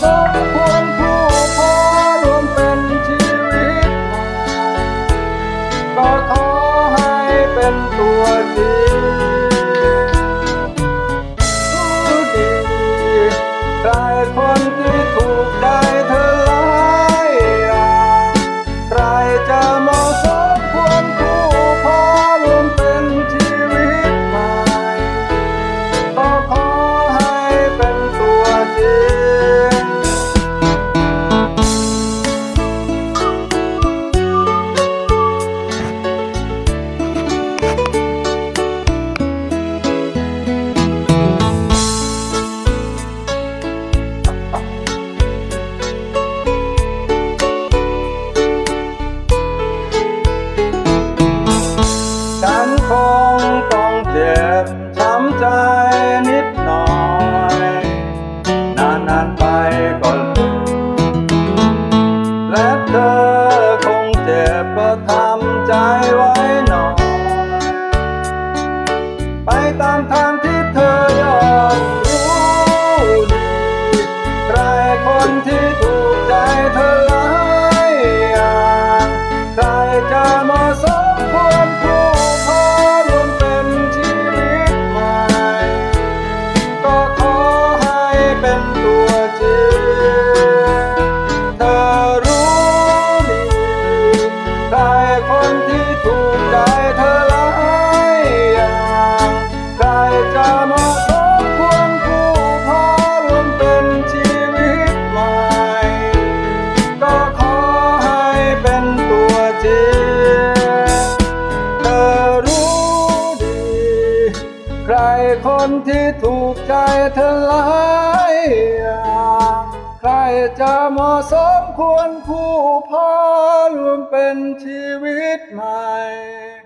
สมควรคู่พอรวมเป็นชีวิต ก็ขอให้เป็นตัวจริงรู้ดีใครคนที่ถูกใจเธอหลายอย่างใครจะมาานไปก็ลืมและเธอคงเจ็บประทำใจ คนที่ถูกใจเธอหลายอย่างใครจะเหมาะสมควรคู่พอรวมเป็นชีวิตใหม่